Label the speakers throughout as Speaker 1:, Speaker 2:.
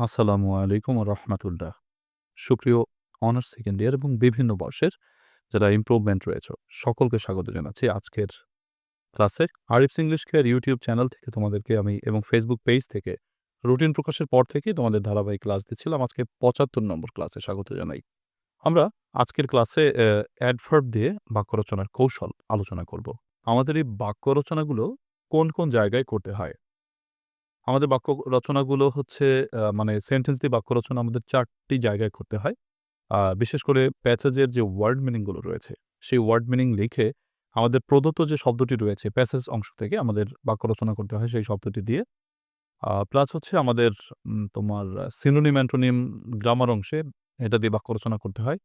Speaker 1: আসসালামু আলাইকুম রহমাতুল্লাহ। সুপ্রিয় অনার্স সেকেন্ড ইয়ার এবং বিভিন্ন বর্ষের যারা ইমপ্রুভমেন্ট রয়েছে, সকলকে স্বাগত জানাচ্ছি আজকের ক্লাসে Arif's English care YouTube channel থেকে তোমাদেরকে আমি এবং ফেসবুক পেজ থেকে রুটিন প্রকাশের পর থেকেই তোমাদের ধারাবাহিক ক্লাস দিচ্ছিলাম। আজকে পঁচাত্তর নম্বর ক্লাসে স্বাগত জানাই। আমরা আজকের ক্লাসে অ্যাডভার্ব দিয়ে বাক্য রচনার কৌশল আলোচনা করব। আমাদের এই বাক্য রচনাগুলো কোন কোন জায়গায় করতে হয়? আমাদের বাক্য রচনাগুলো হচ্ছে মানে সেন্টেন্স দিয়ে বাক্য রচনা আমাদের চারটি জায়গায় করতে হয়। বিশেষ করে প্যাসেজের যে ওয়ার্ড মিনিংগুলো রয়েছে, সেই ওয়ার্ড মিনিং লিখে আমাদের প্রদত্ত যে শব্দটি রয়েছে প্যাসেজ অংশ থেকে আমাদের বাক্য রচনা করতে হয় সেই শব্দটি দিয়ে। প্লাস হচ্ছে আমাদের তোমার সিনোনিম, অ্যান্টোনিম, গ্রামার অংশে এটা দিয়ে বাক্য রচনা করতে হয়।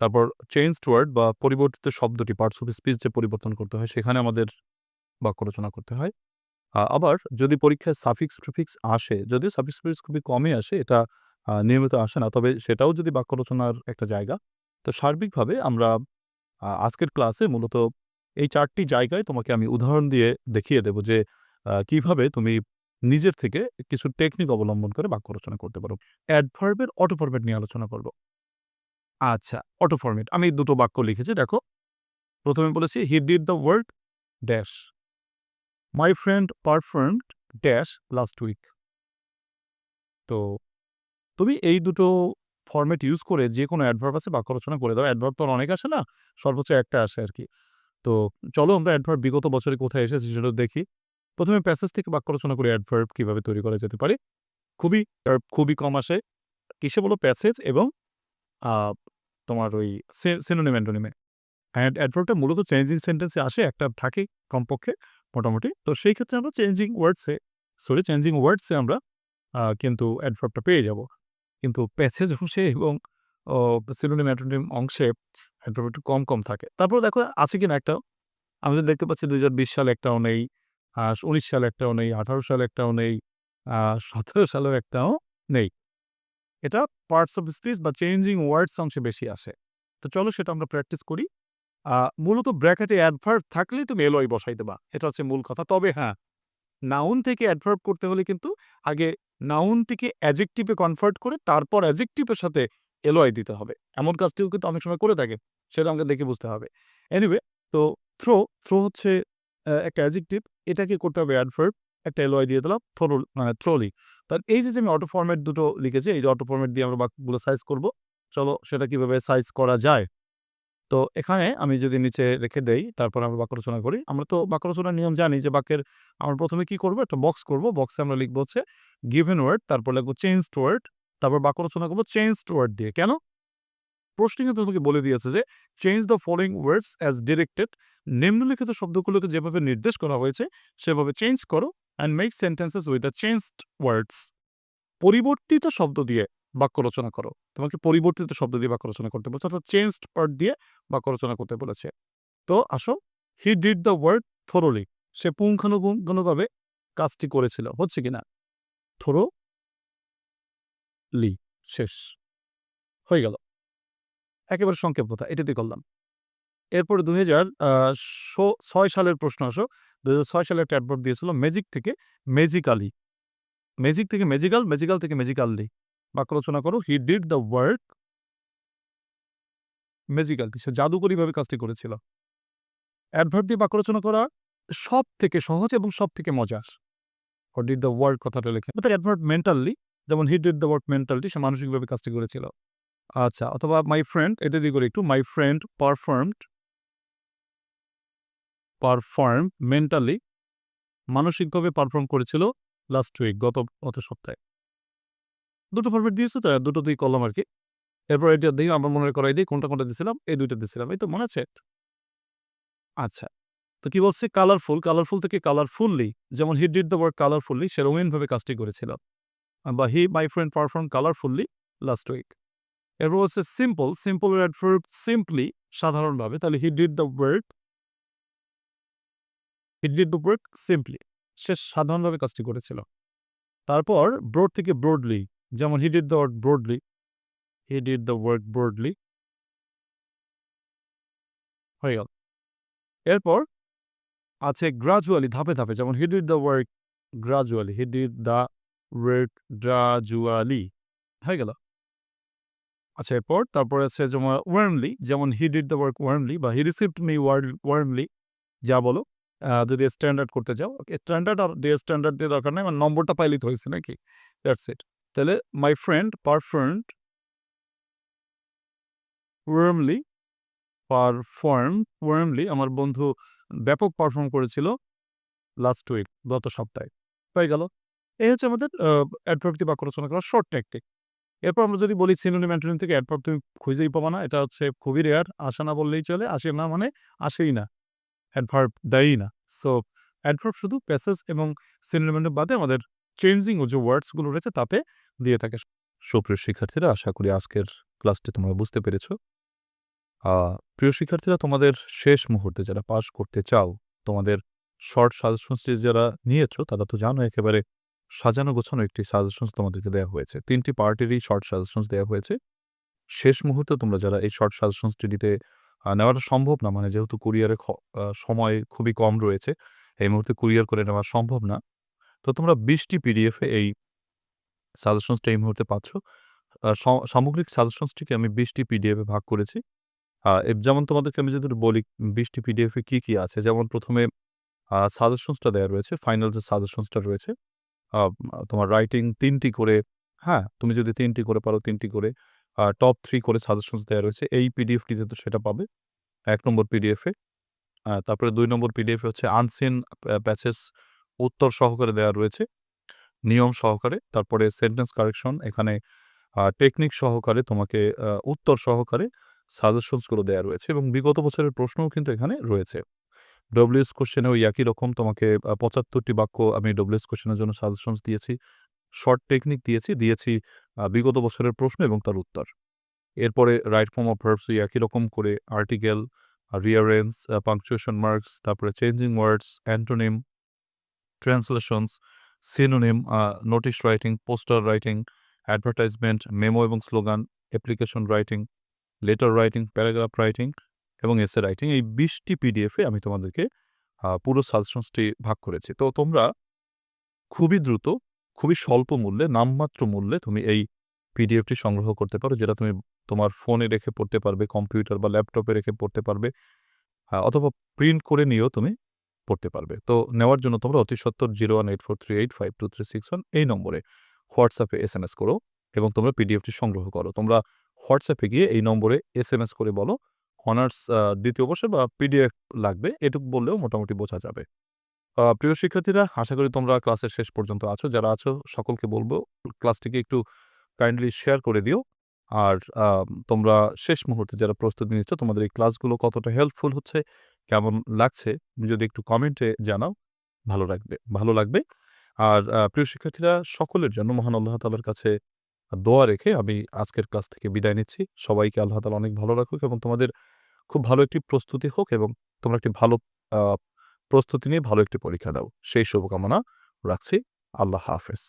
Speaker 1: তারপর চেঞ্জড ওয়ার্ড বা পরিবর্তিত শব্দটি পার্টস অফ স্পিচ যে পরিবর্তন করতে হয় সেখানে আমাদের বাক্য রচনা করতে হয়। আবার যদি পরীক্ষায় সাফিক্স প্রিফিক্স আসে, যদিও সাফিক্স প্রিফিক্স খুবই কমই আসে, এটা নিয়মিত আসে না। তবে সেটাও যদি বাক্য রচনার একটা জায়গা। তো সার্বিকভাবে আমরা আজকের ক্লাসে মূলত এই চারটি জায়গায় তোমাকে আমি উদাহরণ দিয়ে দেখিয়ে দেব যে কীভাবে তুমি নিজের থেকে কিছু টেকনিক অবলম্বন করে বাক্য রচনা করতে পারো। অ্যাডভার্ব এর অটো ফরমেট নিয়ে আলোচনা করব। আচ্ছা, অটো ফরমেট। আমি ২ টো বাক্য লিখেছি দেখো। প্রথমে বলেছি he did the work dash. My friend performed dash last week. তো তুমি এই দুটো ফরমেট ইউজ করে যে কোনো অ্যাডভার্ব আছে বাক্য রচনা করে দাও। অ্যাডভার্ব তো অনেক আসে না, সর্বোচ্চ একটা আসে আর কি তো চলো আমরা অ্যাডভার্ব বিগত বছরে কোথায় এসেছে সেটাও দেখি। প্রথমে প্যাসেজ থেকে বাক্য রচনা করে অ্যাডভার্ব কীভাবে তৈরি করা যেতে পারে। খুবই খুবই কম আসে। কিসে বলো প্যাসেজ এবং তোমার ওই সিনোনিম, অ্যান্টোনিমে। অ্যাড অ্যাডভার্বটা মূলত চেঞ্জিং সেন্টেন্সে আসে একটা থাকে কমপক্ষে মোটামুটি। তো সেই ক্ষেত্রে আমরা চেঞ্জিং ওয়ার্ডসে সরি চেঞ্জিং ওয়ার্ডসে আমরা কিন্তু অ্যাডভার্বটা পেয়ে যাব। কিন্তু প্যাসেজ অংশে এবং সিনোনিম, অ্যান্টোনিম অংশে অ্যাডভার্ব একটু কম, কম থাকে। তারপর দেখো আছে কিনা একটা আমি তো দেখতে পাচ্ছি ২০২০ সালে একটাও নেই, উনিশ ১৯ সালে একটাও নেই, ১৮ সালে একটাও নেই, ১৭ সালেও একটাও নেই। এটা পার্টস অফ স্পিচ বা চেঞ্জিং ওয়ার্ডস অংশে বেশি আসে। তো চলো সেটা আমরা প্র্যাকটিস করি। মূলত ব্র্যাকেটে অ্যাডভার্ব থাকলেই তুমি এলওয়াই বসাই দেবা। এটা হচ্ছে মূল কথা। তবে হ্যাঁ, নাউন থেকে অ্যাডভার্ব করতে হলে কিন্তু আগে নাউনটিকে অ্যাডজেক্টিভ এ কনভার্ট করে তারপর অ্যাডজেক্টিভ এর সাথে এলওয়াই দিতে হবে। এমন কাজটিও কিন্তু অনেক সময় করে থাকে। সেটা আমাকে দেখে বুঝতে হবে। এনিওয়ে তো থ্রো, থ্রো হচ্ছে একটা অ্যাডজেক্টিভ। এটাকে করতে হবে অ্যাডভার্ব। একটা এলওয়াই দিয়ে দিলাম থ্রোল মানে থ্রোলি। তার এই যে, যে আমি অটো ফরমেট দুটো লিখেছি, এই যে অটো ফর্মেট দিয়ে আমরা বাক্যগুলো সাইজ করব। চলো সেটা কীভাবে সাইজ করা যায়। তো এখানে আমি যদি নিচে রেখে দেই, তারপর আমরা বাক্য রচনা করি। আমরা তো বাক্য রচনার নিয়ম জানি যে বাক্যের আমরা প্রথমে কি করব? একটা বক্স করব। বক্সে আমরা লিখব হচ্ছে গিভেন ওয়ার্ড, তারপর লিখব চেঞ্জড ওয়ার্ড, তারপর বাক্য রচনা করব চেঞ্জড ওয়ার্ড দিয়ে। কেন? প্রশ্নে তোমাকে বলে দিয়েছে যে change the following words as directed নিম্নলিখিত শব্দগুলোকে যেভাবে নির্দেশ করা হয়েছে সেভাবে চেঞ্জ করো and make sentences with the changed words. পরিবর্তিত শব্দ দিয়ে বাক্য রচনা করো। তোমাকে পরিবর্তিত শব্দ দিয়ে বাক্য রচনা করতে বলছে অর্থাৎ চেঞ্জড পার্ট দিয়ে বাক্য রচনা করতে বলেছে। তো আসো he did the work thoroughly. সে পুঙ্খানুপুঙ্খানুভাবে কাজটি করেছিল। হচ্ছে কিনা? থোরো লি শেষ। হয়ে গেল। একেবারে সংক্ষেপতা এটা দিয়ে করলাম। এরপরে ২০০০ হাজার ৬ সালের প্রশ্ন আসো। ২০০৬ সালে একটা অ্যাডভার্ব দিয়েছিল ম্যাজিক থেকে ম্যাজিক্যালি। ম্যাজিক থেকে ম্যাজিক্যাল, ম্যাজিক্যাল থেকে ম্যাজিক্যালি। বাক্য রচনা করো he did the work magically. সে জাদুকরীভাবে কাজটি করেছিল। অ্যাডভার্ব দিয়ে বাক্য রচনা করা সব থেকে সহজ এবং সবথেকে মজার। হি ডিড দ্য ওয়ার্ক কথাটা লিখে। অর্থাৎ অ্যাডভার্ব মেন্টালি যেমন he did the work mentally সে মানসিকভাবে কাজটি করেছিল। আচ্ছা অথবা মাই ফ্রেন্ড এটা দিয়ে করি একটু my friend performed perform mentally মানসিকভাবে পারফর্ম করেছিল লাস্ট উইক গত গত সপ্তাহে। দুটো ফরমেট দিয়েছে তো দুটোতেই করলাম আরকি। এরপর এটা দেখি আমার মনে করাই দিই কোনটা, কোনটা দিছিলাম? এই ২ টা দিছিলাম। এই তো মনে আছে? আচ্ছা। তো কি বলছে? কালারফুল, কালারফুল থেকে কালারফুললি যেমন he did the work colourfully সে রঙিনভাবে কাজটি করেছিল। বা he my friend perform colourfully last week. এরপর হচ্ছে সিম্পল, সিম্পল অ্যাডভার্ব সিম্পলি সাধারণভাবে তাহলে he did the work he did the work simply সে সাধারণভাবে কাজটি করেছিল। তারপর ব্রড থেকে ব্রডলি যেমন he did the work broadly he did the work broadly হয়ে গেল। এরপর আছে গ্রাজুয়ালি ধাপে, ধাপে যেমন he did the work gradually he did the work gradually হয়ে গেল। আচ্ছা এরপর তারপরে আছে যেমন ওয়ার্মলি যেমন he did the work warmly বা he received me world warmly যা বলো যদি স্ট্যান্ডার্ড করতে যাও স্ট্যান্ডার্ড আর দিয়ে স্ট্যান্ডার্ড দিয়ে দরকার নেই আমার নম্বরটা পাইলেই তো হয়েছে নাকি? দ্যাটস ইট তাহলে my friend performed warmly perform warmly আমার বন্ধু ব্যাপক পারফর্ম করেছিল লাস্ট উইক গত সপ্তাহে, হয়ে গেল। এই হচ্ছে আমাদের অ্যাডভার্ব বাক্য রচনা করার শর্ট টেকনিক এরপর আমরা যদি বলি সিনোনিম অ্যান্টোনিম থেকে অ্যাডভার্ব তুমি খুঁজেই পাবো না, এটা হচ্ছে খুবই রেয়ার আসে না বললেই চলে, আসে না মানে আসেই না অ্যাডভার্ব দেয়ই না। সো অ্যাডভার্ব শুধু প্যাসেজ এবং সিনোনিমের বাদে আমাদের চেঞ্জিং যে ওয়ার্ডসগুলো রয়েছে তাতে দিয়ে থাকে। সুপ্রিয় শিক্ষার্থীরা আশা করি আজকের ক্লাসটি তোমরা বুঝতে পেরেছ। প্রিয় শিক্ষার্থীরা তোমাদের শেষ মুহূর্তে যারা পাশ করতে চাও তোমাদের শর্ট সাজেশনস যারা নিয়েছো তারা তো জানো একেবারে সাজানো গোছানো একটি সাজেশনস তোমাদেরকে দেওয়া হয়েছে। তিনটি পার্টিরই শর্ট সাজেশনস দেওয়া হয়েছে। শেষ মুহূর্তে তোমরা যারা এই শর্ট সাজেশনসটি আহ, নেওয়াটা সম্ভব না মানে যেহেতু কুরিয়ারে সময় খুবই কম রয়েছে এই মুহূর্তে কুরিয়ার করে নেওয়া সম্ভব না তো তোমরা বিশটি পিডিএফে এই সাজেশনসটা এই মুহূর্তে পাচ্ছ। সামগ্রিক সাজেশনসটিকে আমি বিশটি পিডিএফে ভাগ করেছি। যেমন তোমাদেরকে আমি যদি বলি, বিশটি পিডিএফে কী কী আছে? যেমন প্রথমে সাজেশনসটা দেওয়া রয়েছে ফাইনাল যে সাজেশনসটা রয়েছে তোমার রাইটিং তিনটি করে হ্যাঁ তুমি যদি তিনটি করে পারো, তিনটি করে টপ থ্রি করে সাজেশনস দেওয়া রয়েছে, এই পিডিএফটিতে তো সেটা পাবে, এক নম্বর পিডিএফে তারপরে দুই নম্বর পিডিএফে হচ্ছে আনসিন প্যাচেস উত্তর সহকারে দেওয়া রয়েছে। নিয়ম সহকারে, তারপরে সেন্টেন্স কারেকশন এখানে টেকনিক সহকারে তোমাকে উত্তর সহকারে সাজেশনসগুলো দেওয়া রয়েছে এবং বিগত বছরের প্রশ্নও কিন্তু এখানে রয়েছে। ডব্লিউএস কোশ্চেনে ওই একই রকম, তোমাকে পঁচাত্তরটি বাক্য আমি ডব্লিউএস কোশ্চেনের জন্য সাজেশনস দিয়েছি শর্ট টেকনিক দিয়েছি দিয়েছি বিগত বছরের প্রশ্ন এবং তার উত্তর। এরপরে রাইট ফর্ম অফ ভার্বস একই রকম করে আর্টিকেল রিয়ারেন্স পাংচুয়েশন মার্কস তারপরে changing words antonym translations synonym notice writing poster writing advertisement memo এবং slogan application writing letter writing paragraph writing এবং এসে রাইটিং এই বিশটি পিডিএফে আমি তোমাদেরকে পুরো সাজেশনসটি ভাগ করেছি। তো তোমরা খুবই দ্রুত, খুবই স্বল্প মূল্যে, নামমাত্র মূল্যে তুমি এই পিডিএফটি সংগ্রহ করতে পারো, যেটা তুমি তোমার ফোনে রেখে পড়তে পারবে কম্পিউটার বা ল্যাপটপে রেখে পড়তে পারবে অথবা প্রিন্ট করে নিয়েও তুমি পড়তে পারবে। তো নেওয়ার জন্য তোমরা অতি সত্তর zero one eight four three eight five two three six one এই নম্বরে হোয়াটসঅ্যাপে এস এম এস করো এবং তোমরা পিডিএফটি সংগ্রহ করো। তোমরা হোয়াটসঅ্যাপে গিয়ে এই নম্বরে এস এম এস করে বলো, অনার্স দ্বিতীয় বর্ষে বা পিডিএফ লাগবে, এটুকু বললেও মোটামুটি বোঝা যাবে। প্রিয় শিক্ষার্থীরা, আশা করি তোমরা ক্লাসের শেষ পর্যন্ত আছো। যারা আছো, সকলকে বলব, ক্লাসটিকে একটু কাইন্ডলি শেয়ার করে দিও। আর তোমরা শেষ মুহূর্তে যারা প্রস্তুতি নিচ্ছ, তোমাদের এই ক্লাসগুলো কতটা হেল্পফুল হচ্ছে কেমন লাগছে? যদি একটু কমেন্টে জানাও, ভালো লাগবে ভালো লাগবে। আর প্রিয় শিক্ষার্থীরা, সকলের জন্য মহান আল্লাহ তালার কাছে দোয়া রেখে আমি আজকের ক্লাস থেকে বিদায় নিচ্ছি। সবাইকে আল্লাহ তালা অনেক ভালো রাখুক এবং তোমাদের খুব ভালো একটি প্রস্তুতি হোক এবং তোমরা একটি ভালো প্রস্তুতি নিয়ে ভালো একটি পরীক্ষা দাও। সেই শুভকামনা রাখছি। আল্লাহ হাফেজ।